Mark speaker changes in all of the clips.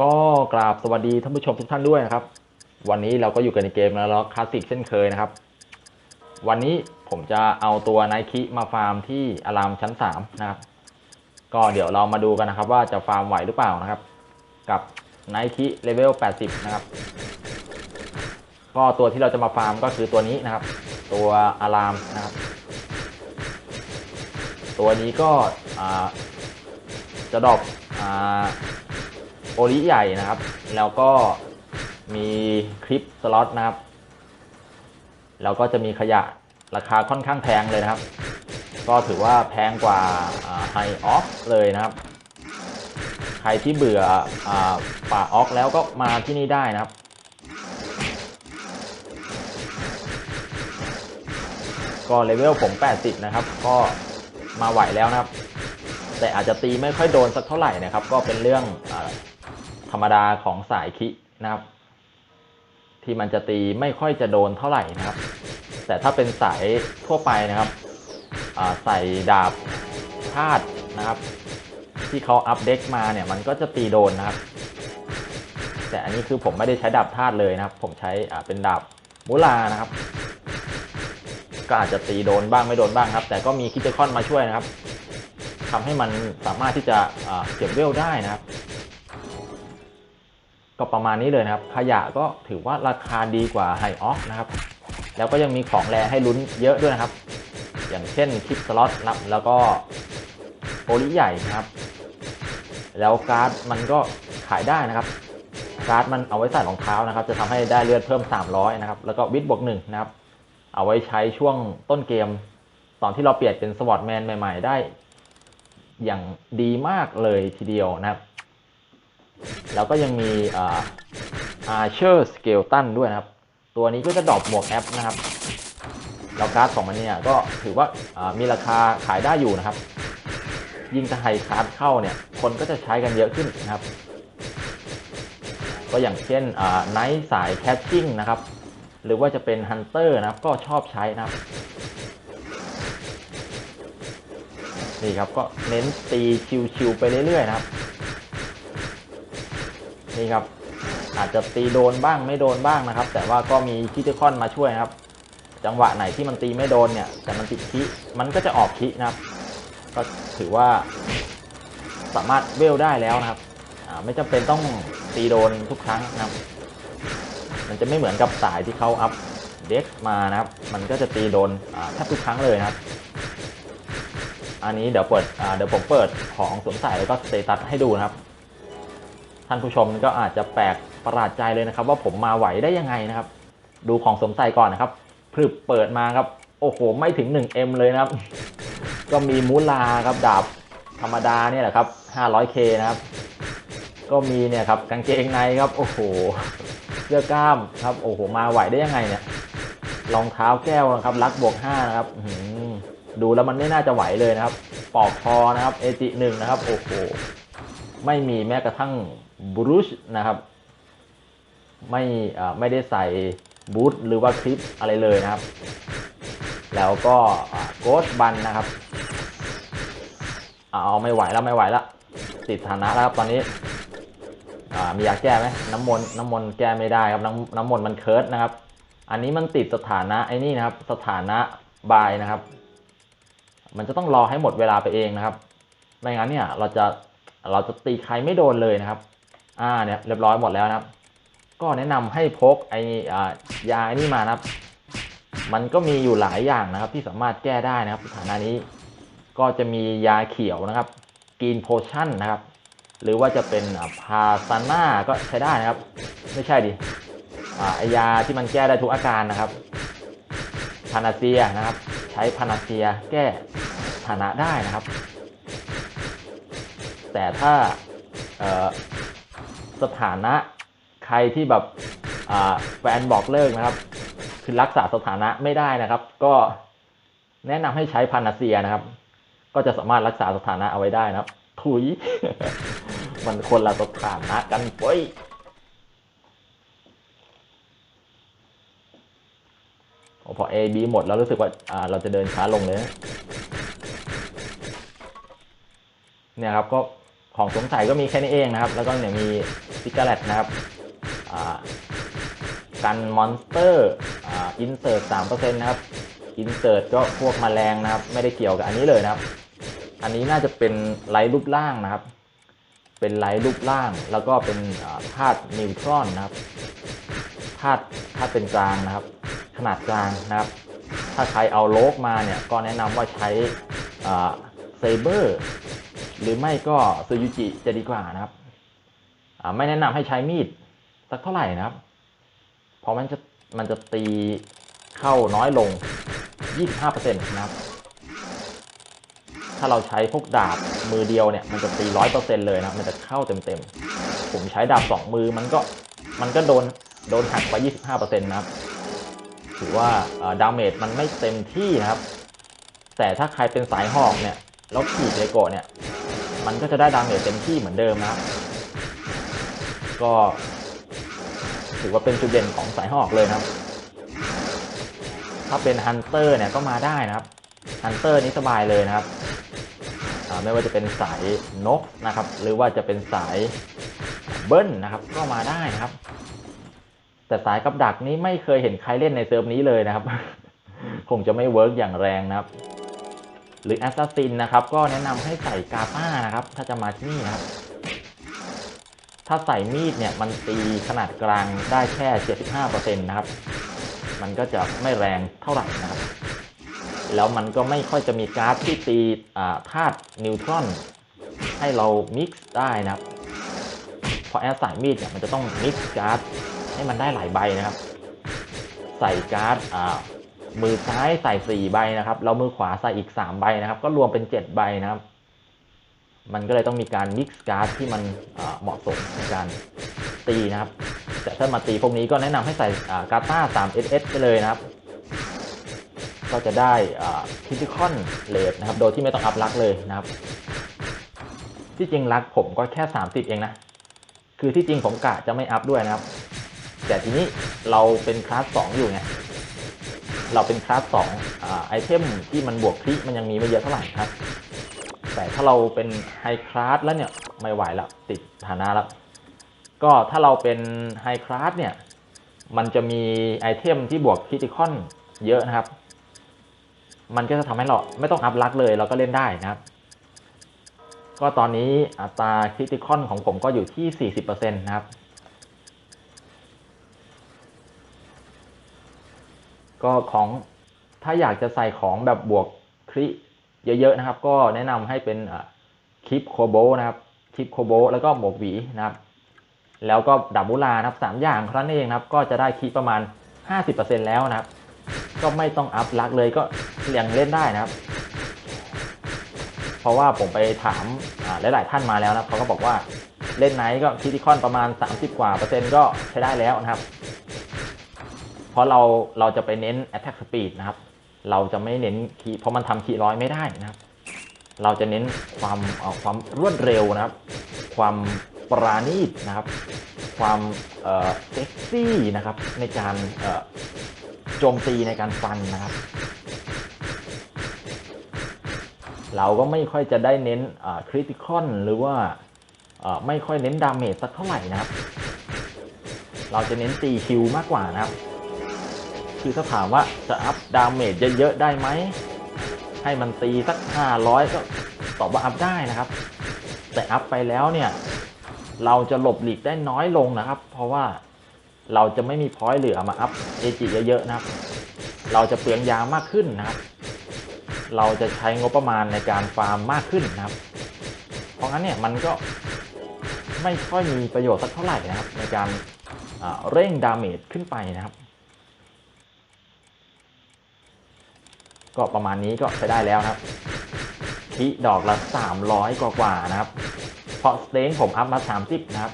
Speaker 1: ก็กราบสวัสดีท่านผู้ชมทุกท่านด้วยนะครับ วันนี้เราก็อยู่กันในเกมแล้วคลาสสิกเช่นเคยนะครับ วันนี้ผมจะเอาตัวไนคิมาฟาร์มที่อารามชั้น 3 นะครับ ก็เดี๋ยวเรามาดูกันนะครับ ว่าจะฟาร์มไหวหรือเปล่านะครับ กับไนคิเลเวล 80 นะครับ ก็ตัวที่เราจะมาฟาร์มก็คือตัวนี้นะครับ ตัวอารามนะครับ ตัวนี้ก็จะดอปอ่า โอริใหญ่นะครับ แล้วก็มีคลิปสล็อตนะครับ แล้วก็จะมีขยะราคาค่อนข้างแพงเลยนะครับ ก็ถือว่าแพงกว่าไฮออฟเลยนะครับ ใครที่เบื่ออป่าออกแล้วก็มาที่นี่ได้นะครับก็เลเวลผม 80 นะครับ ก็มาไหวแล้วนะครับ แต่อาจจะตีไม่ค่อยโดนสักเท่าไหร่นะครับ ก็เป็นเรื่อง ธรรมดาของสายคินะครับ ที่มันจะตีไม่ค่อยจะโดนเท่าไหร่นะครับ แต่ถ้าเป็นสายทั่วไปนะครับใส่ดาบธาตุนะครับ ที่เขาอัปเดตมาเนี่ยมันก็จะตีโดนนะครับ แต่อันนี้คือผมไม่ได้ใช้ดาบธาตุเลยนะครับ ผมใช้เป็นดาบมุลานะครับ ก็อาจจะตีโดนบ้างไม่โดนบ้างครับ แต่ก็มีคิเจคอนมาช่วยนะครับทำให้มันสามารถที่จะเก็บเวลได้นะครับ ก็ประมาณนี้เลยนะครับ ขยะก็ถือว่าราคาดีกว่าไฮออฟนะครับ แล้วก็ยังมีของแรให้ลุ้นเยอะด้วยนะครับ อย่างเช่นคลิปสล็อตนะครับแล้วก็โอลิใหญ่นะครับ แล้วการ์ดมันก็ขายได้นะครับ การ์ดมันเอาไว้ใส่รองเท้านะครับ จะทำให้ได้เลือดเพิ่ม 300 นะครับ แล้วก็วิทบวกหนึ่งนะครับ เอาไว้ใช้ช่วงต้นเกม ตอนที่เราเปลี่ยนเป็นสวอตแมนใหม่ ๆ ได้ อย่างดีมากเลยทีเดียวนะครับ แล้วก็ยังมีอาร์เชอร์สเกลตันด้วยนะครับ ตัวนี้ก็จะดรอปหมวกแอปนะครับ แล้วการ์ดของมันเนี่ยก็ถือว่ามีราคาขายได้อยู่นะครับ ยิ่งถ้าไฮคาร์ดเข้าเนี่ย คนก็จะใช้กันเยอะขึ้นนะครับ ก็อย่างเช่นไนท์สายแคชชิ่งนะครับ หรือว่าจะเป็นฮันเตอร์นะครับ ก็ชอบใช้นะครับนี่ครับก็เน้นตีชิวๆไปเรื่อยๆนะครับ นี่ครับ อาจจะตีโดนบ้างไม่โดนบ้างนะครับ แต่ว่าก็มีคิติคอนมาช่วยนะครับ จังหวะไหนที่มันตีไม่โดนเนี่ย แต่มันติดคิมันก็จะออกคินะครับ ก็ถือว่า สามารถเวลได้แล้วนะครับไม่จำเป็นต้องตีโดนทุกครั้งนะครับ มันจะไม่เหมือนกับสายที่เขาอัพเด็กมานะครับ มันก็จะตีโดนแทบทุกครั้งเลยนะครับ อันนี้เดี๋ยวเปิดเดี๋ยวผมเปิดของสวมใส่แล้วก็สเตตัสให้ดูนะครับ ท่านผู้ชมก็อาจจะแปลกประหลาดใจเลยนะครับ ว่าผมมาไหวได้ยังไงนะครับ ดูของสมใส่ก่อนนะครับพรึบเปิดมาครับ โอ้โห ไม่ถึง 1M เลยนะครับ ก็มีมูลาครับดาบธรรมดาเนี่ยแหละครับ 500K นะครับ ก็มีเนี่ยครับกางเกงในครับ โอ้โหเสื้อกล้ามครับ โอ้โห มาไหวได้ยังไงเนี่ยรองเท้าแก้วนะครับ รักบวก5นะครับดูแล้วมันไม่น่าจะไหวเลยนะครับ ปอกคอนะครับ เอจิหนึ่งนะครับ โอ้โห ไม่มีแม้กระทั่ง บรูชนะครับ ไม่ไม่ได้ใส่บูทหรือว่าคลิปอะไรเลยนะครับ แล้วก็โกดบันนะครับ เอาไม่ไหวแล้วไม่ไหวแล้วติดฐานะแล้วครับตอนนี้มียาแก้ไหมน้ำมนต์น้ำมนต์แก้ไม่ได้ครับน้ำน้ำมนต์มันเคิร์ดนะครับ อันนี้มันติดสถานะไอ้นี่นะครับ สถานะบายนะครับ มันจะต้องรอให้หมดเวลาไปเองนะครับ ไม่งั้นเนี่ยเราจะเราจะตีใครไม่โดนเลยนะครับ อ่าเนี่ยเรียบร้อยหมดแล้วนะครับ ก็แนะนำให้พกไอ้ยาไอ้นี่มานะครับ มันก็มีอยู่หลายอย่างนะครับ ที่สามารถแก้ได้นะครับสถานะนี้ ก็จะมียาเขียวนะครับกีนโพชั่นนะครับ หรือว่าจะเป็นพาซาน่าก็ใช้ได้นะครับ ไม่ใช่ดิยาที่มันแก้ได้ทุกอาการนะครับพานาเซียนะครับ ใช้พานาเซียแก้ฐานะได้นะครับ แต่ถ้า สถานะใครที่แบบแฟนบอกเลิกนะครับ คือรักษาสถานะไม่ได้นะครับ ก็แนะนำให้ใช้พานาเซียนะครับ ก็จะสามารถรักษาสถานะเอาไว้ได้นะครับ ถุย มันคนละสถานะกันเฟ้ยพอ A B หมดแล้วรู้สึกว่าเราจะเดินช้าลงเลย เนี่ยครับก็ ของสงสัยก็มีแค่นี้เองนะครับ แล้วก็เนี่ยมีซิกเกอร์เลตนะครับอ่ากันมอนสเตอร์อินเสิร์ตสามเปอร์เซ็นต์นะครับอินเสิร์ตก็พวกแมลงนะครับ ไม่ได้เกี่ยวกับอันนี้เลยนะครับ อันนี้น่าจะเป็นไลท์รูปร่างนะครับ เป็นไลท์รูปร่าง แล้วก็เป็นธาตุนิวตรอนนะครับธาตุธาตุเป็นกลางนะครับ ขนาดกลางนะครับ ถ้าใครเอาโลกมาเนี่ยก็แนะนำว่าใช้เซเบอร์ หรือไม่ก็ซูยูจิจะดีกว่านะครับไม่แนะนำให้ใช้มีดสักเท่าไหร่นะครับ เพราะมันจะมันจะตีเข้าน้อยลง 25%นะครับ ถ้าเราใช้พวกดาบมือเดียวเนี่ย มันจะตี 100%เลยนะมันจะเข้าเต็มๆ ผมใช้ดาบ 2 มือมันก็มันก็โดนโดนหักไป 25%นะครับ ถือว่าดาเมจมันไม่เต็มที่นะครับ แต่ถ้าใครเป็นสายหอกเนี่ยแล้วขีดเลโกะเนี่ย มันก็จะได้ดาเมจเต็มที่เหมือนเดิมนะครับก็ถือว่าเป็นจุดเด่นของสายหอกเลยนะครับ ถ้าเป็นฮันเตอร์เนี่ยก็มาได้นะครับ ฮันเตอร์นี้สบายเลยนะครับ ไม่ว่าจะเป็นสายนกนะครับ หรือว่าจะเป็นสายเบิ้ลนะครับ ก็มาได้นะครับ แต่สายกับดักนี้ไม่เคยเห็นใครเล่นในเซิร์ฟนี้เลยนะครับ คงจะไม่เวิร์กอย่างแรงนะครับ หรือแอสซัสซินนะครับก็แนะนำให้ใส่กาต้านะครับถ้าจะมาที่นี่นะครับ ถ้าใส่มีดเนี่ยมันตีขนาดกลางได้แค่ 75%นะครับ มันก็จะไม่แรงเท่าไหร่นะครับ แล้วมันก็ไม่ค่อยจะมีการ์ดที่ตีธาตุนิวตรอนให้เรามิกซ์ได้นะครับเพราะแอสใส่มีดเนี่ยมันจะต้องมิกซ์การ์ดให้มันได้หลายใบนะครับ ใส่การ์ด มือซ้ายใส่4ใบนะครับ แล้วมือขวาใส่อีก3ใบนะครับ ก็รวมเป็น7ใบนะครับ มันก็เลยต้องมีการมิกซ์การ์ดที่มันเหมาะสมในการตีนะครับ แต่ถ้ามาตีพวกนี้ก็แนะนำให้ใส่กาต้า 3SS ไปเลยนะครับ ก็จะได้คิติคอนเลดนะครับ โดยที่ไม่ต้องอัพลักเลยนะครับ ที่จริงลักผมก็แค่30เองนะ คือที่จริงผมกะจะไม่อัพด้วยนะครับ แต่ทีนี้เราเป็นคลาส2อยู่ไง เราเป็นคลาส2อ่าไอเทมที่มันบวกคลิมันยังมีไม่เยอะเท่าไหร่ครับ แต่ถ้าเราเป็นไฮคลาสแล้วเนี่ยไม่ไหวล้วติดฐานะแล้วก็ถ้าเราเป็นไฮคลาสเนี่ยมันจะมีไอเทมที่บวกคริติคอนเยอะนะครับ มันก็จะทำให้เราไม่ต้องอัพลักเลยเราก็เล่นได้นะครับ ก็ตอนนี้อัตราคริติคอนของผมก็อยู่ที่ 40%นะครับ ก็ของถ้าอยากจะใส่ของแบบบวกคริเยอะๆนะครับ ก็แนะนำให้เป็นคลิปโคโบนะครับคลิปโคโบแล้วก็หมวกหวีนะครับ แล้วก็ดับบุลานะครับสามอย่างครั้นเองนะครับ ก็จะได้คลิปประมาณ 50%แล้วนะครับ ก็ไม่ต้องอัพลักเลยก็ยังเล่นได้นะครับ เพราะว่าผมไปถามหลายๆท่านมาแล้วนะเขาก็บอกว่าเล่นไหนก็คิติคอนประมาณ 30 กว่าเปอร์เซ็นต์ก็ใช้ได้แล้วนะครับ เพราะเราเราจะไปเน้น attack speed นะครับ เราจะไม่เน้นคีเพราะมันทำคีร้อยไม่ได้นะครับ เราจะเน้นความความรวดเร็วนะครับ ความปราณีตนะครับ ความเซ็กซี่นะครับในการโจมตีในการฟันนะครับ เราก็ไม่ค่อยจะได้เน้นคริติคอนหรือว่าไม่ค่อยเน้นดาเมจสักเท่าไหร่นะครับ เราจะเน้นตีคิวมากกว่านะครับ คือถ้าถามว่าจะอัพดาเมจเยอะๆได้ไหม ให้มันตีสัก 500 ก็ตอบว่าอัพได้นะครับ แต่อัพไปแล้วเนี่ย เราจะหลบหลีกได้น้อยลงนะครับ เพราะว่าเราจะไม่มีพอยต์เหลือมาอัพเอจิเยอะๆนะครับ เราจะเปลืองยามากขึ้นนะครับ เราจะใช้งบประมาณในการฟาร์มมากขึ้นนะครับ เพราะงั้นเนี่ยมันก็ไม่ค่อยมีประโยชน์สักเท่าไหร่นะครับ ในการเร่งดาเมจขึ้นไปนะครับ ก็ประมาณนี้ก็ใช้ได้แล้วนะครับคิดอกละ 300 กว่าๆนะครับ เพราะสเต็งผมอัพมา 30 นะครับ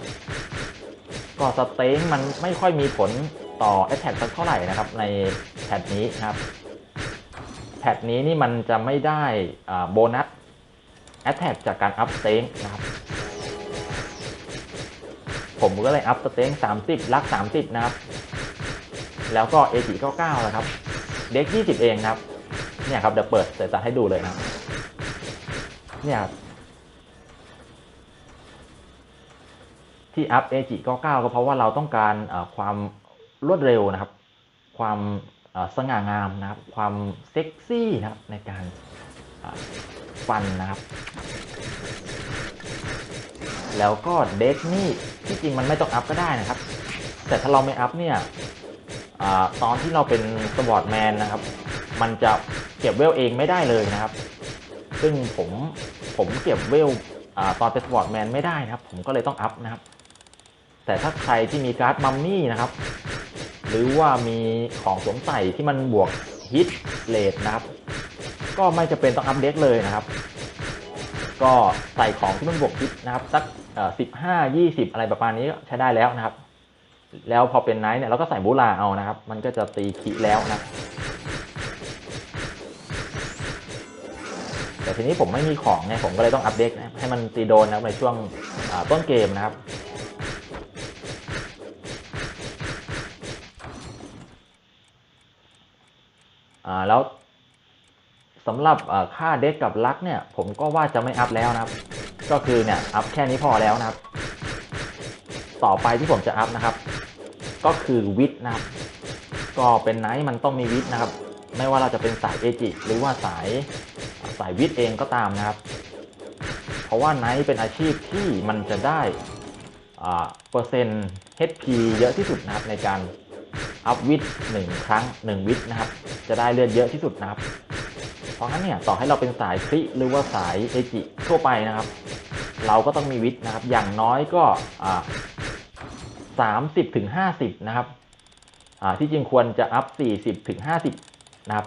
Speaker 1: ก็สเต็งมันไม่ค่อยมีผลต่อแอตแทกสักเท่าไหร่นะครับ ในแพทนี้นะครับแพทนี้นี่มันจะไม่ได้โบนัสแอตแทกจากการอัพสเต็งนะครับ ผมก็เลยอัพสเต็ง30 ลัก 30 นะครับ แล้วก็เอจิ99 นะครับ เด็ก 20 เองนะครับ เนี่ยครับเดี๋ยวเปิดเสร็จให้ดูเลยนะครับเนี่ยที่อัพ AG 99ก็เพราะว่าเราต้องการความรวดเร็วนะครับ ความสง่างามนะครับ ความเซ็กซี่นะครับในการฟันนะครับ แล้วก็เด็กนี่ที่จริงมันไม่ต้องอัพก็ได้นะครับ แต่ถ้าเราไม่อัพเนี่ยอตอนที่เราเป็นสปอร์ตแมนนะครับ มันจะ ก็บเวลเองไม่ได้เลยนะครับ ซึ่งผมผมเก็บเวลอตอนเป็นสปอร์ตแมนไม่ได้นะครับ ผมก็เลยต้องอัพนะครับ แต่ถ้าใครที่มีการ์ดมัมมี่นะครับ หรือว่ามีของสวมใส่ที่มันบวกฮิตเลทนะครับ ก็ไม่จะเป็นต้องอัพเด็กเลยนะครับ ก็ใส่ของที่มันบวกฮิตนะครับ สักสิบห้ายี่สิบอะไรประมาณนี้ก็ใช้ได้แล้วนะครับ แล้วพอเป็นไนท์เนี่ยเราก็ใส่บูลาเอานะครับ มันก็จะตีขีแล้วนะ ทีนี้ผมไม่มีของไงผมก็เลยต้องอัปเดตนะให้มันตีโดนนะในช่วงต้นเกมนะครับแล้วสำหรับค่าเด็กกับลักเนี่ยผมก็ว่าจะไม่อัพแล้วนะครับ ก็คือเนี่ยอัพแค่นี้พอแล้วนะครับ ต่อไปที่ผมจะอัพนะครับ ก็คือวิทนะครับ ก็เป็นไนท์มันต้องมีวิทนะครับ ไม่ว่าเราจะเป็นสายเอจิหรือว่าสาย สายวิทเองก็ตามนะครับ เพราะว่าไนท์เป็นอาชีพที่มันจะได้เปอร์เซ็นต์ HP เยอะที่สุดนะครับในการอัพวิทหนึ่งครั้งหนึ่งวิทนะครับ จะได้เลือดเยอะที่สุดนะครับ เพราะงั้นเนี่ยต่อให้เราเป็นสายคริหรือว่าสายเอจิทั่วไปนะครับ เราก็ต้องมีวิทนะครับ อย่างน้อยก็สามสิบถึงห้าสิบนะครับที่จริงควรจะอัพสี่สิบถึงห้าสิบนะครับ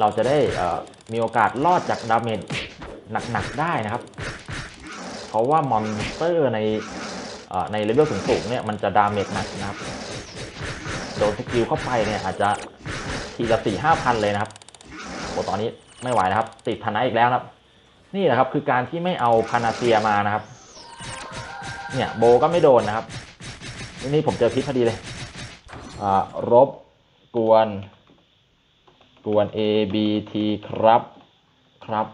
Speaker 1: เราจะได้มีโอกาสรอดจากดาเมจหนักๆได้นะครับ เพราะว่ามอนสเตอร์ในในเลเวลสูงๆเนี่ยมันจะดาเมจหนักนะครับ โดนสกิลเข้าไปเนี่ยอาจจะทีละสี่ห้าพันเลยนะครับโอ้ตอนนี้ไม่ไหวนะครับ ติดพันนะอีกแล้วนะครับ นี่แหละครับคือการที่ไม่เอาพานาเซียมานะครับ เนี่ยโบก็ไม่โดนนะครับนี่ผมเจอพิษพอดีเลยรบกวน กวน A B T ครับครับ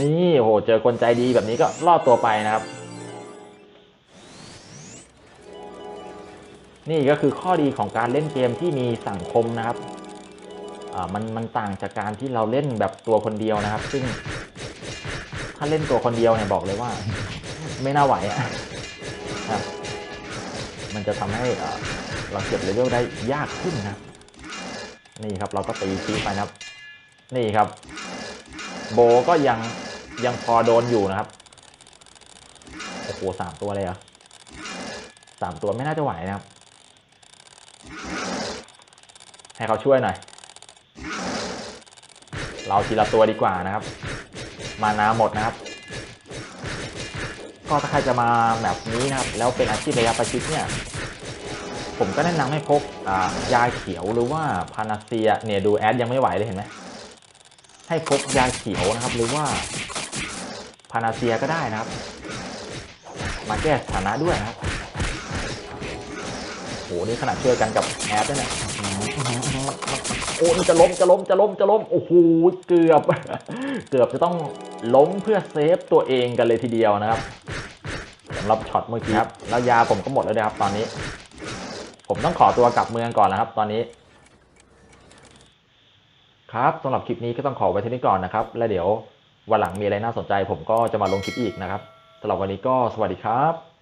Speaker 1: นี่โหเจอคนใจดีแบบนี้ก็รอดตัวไปนะครับ นี่ก็คือข้อดีของการเล่นเกมที่มีสังคมนะครับอ่ามันมันต่างจากการที่เราเล่นแบบตัวคนเดียวนะครับ ซึ่งถ้าเล่นตัวคนเดียวเนี่ยบอกเลยว่า ไม่น่าไหวอะครับมันจะทำให้เอ่อเราเก็บเลเวลได้ยากขึ้นนะครับ นี่ครับเราก็ตีคีไปนะครับ นี่ครับ โบก็ยังยังพอโดนอยู่นะครับโอ้โหสามตัวเลยเหรอสามตัวไม่น่าจะไหวนะครับ ให้เขาช่วยหน่อย เราทีละตัวดีกว่านะครับ มานาหมดนะครับ ก็ถ้าใครจะมาแบบนี้นะครับ แล้วเป็นอาชีพระยะประชิดเนี่ย ผมก็แนะนำให้พกยาเขียวหรือว่าพานาเซียเนี่ยดูแอดยังไม่ไหวเลยเห็นไหมให้พกยาเขียวนะครับ หรือว่าพานาเซียก็ได้นะครับ มาแก้สถานะด้วยนะครับโหนี่ขนาดช่วยกันกับแอดด้วยเนี่ยโอ้จะล้มจะล้มจะล้มจะล้มโอ้โหเกือบ เกือบจะต้องล้มเพื่อเซฟตัวเองกันเลยทีเดียวนะครับสำหรับช็อตเมื่อกี้ครับแล้วยาผมก็หมดแล้วนะครับตอนนี้ ผมต้องขอตัวกลับเมืองก่อนนะครับ ตอนนี้ ครับสำหรับคลิปนี้ก็ต้องขอไว้ที่นี้ก่อนนะครับ แล้วเดี๋ยววันหลังมีอะไรน่าสนใจ ผมก็จะมาลงคลิปอีกนะครับสำหรับวันนี้ก็สวัสดีครับ